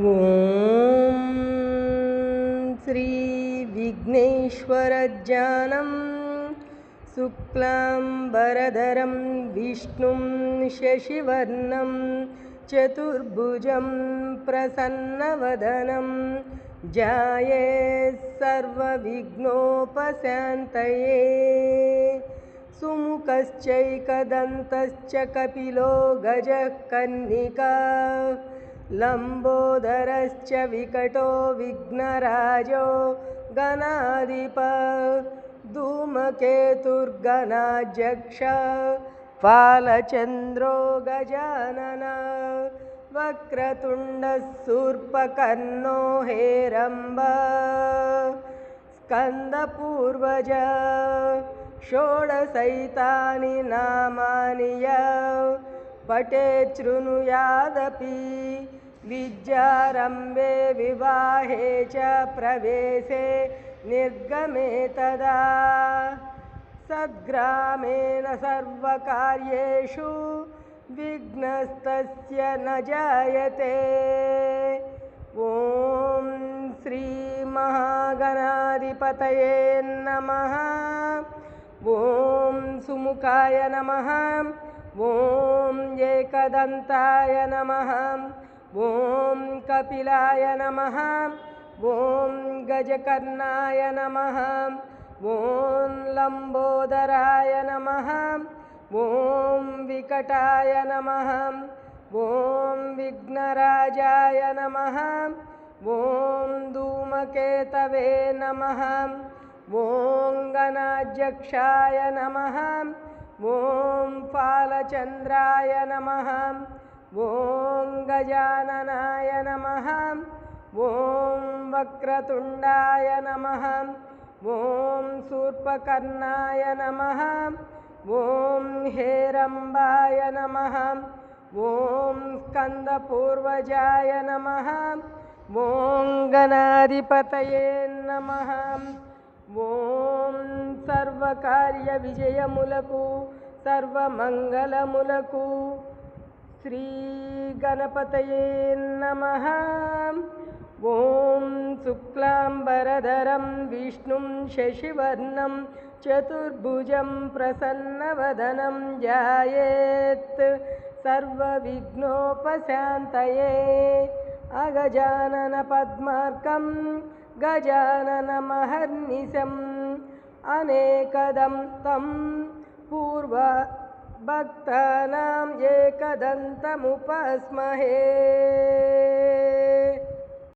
ॐ श्रीविघ्नेश्वरज्ञानं शुक्लाम्बरधरं विष्णुं शशिवर्णं चतुर्भुजं प्रसन्नवदनं। जाये सर्वविघ्नोपशान्तये। सुमुखश्चैकदन्तश्च कपिलो गजः कन्निका लम्बोदरश्च विकटो विघ्नराजो गणाधिप धूमकेतुर्गणाध्यक्ष फालचन्द्रो गजानन वक्रतुण्डः शूर्पकर्णो हेरम्ब स्कन्दपूर्वज षोडशैतानि नामानि य पटे शृणुयादपि। विद्यारम्भे विवाहे च प्रवेशे निर्गमे तदा। सद्ग्रामेण सर्वकार्येषु विघ्नस्तस्य न जायते। ॐ श्रीमहागणाधिपतये नमः ॐ सुमुखाय नमः। ॐ एकदन्ताय नमः। ॐ कपिलाय नमः। ॐ गजकर्णाय नमः। ॐ लम्बोदराय नमः। ॐ विकटाय नमः। ॐ विघ्नराजाय नमः। ॐ धूमकेतवे नमः ॐ गणाध्यक्षाय नमः। ॐ फालचन्द्राय नमः। ॐ गजाननाय नमः। ॐ वक्रतुण्डाय नमः। ॐ शूर्पकर्णाय नमः। ॐ हेरम्बाय नमः। ॐ स्कन्दपूर्वजाय नमः। ॐ गणाधिपतये नमः ॐ सर्वकार्यविजयमुलकु सर्वमङ्गलमुलकु। श्रीगणपतये नमः। ॐ शुक्लाम्बरधरं विष्णुं शशिवर्णं चतुर्भुजं प्रसन्नवदनं जायेत्। सर्वविघ्नोपशान्तये अगजाननपद्मार्कं गजाननमहर्निशम् अनेकदं तं पूर्वभक्तानाम् एकदन्तमुपस्महे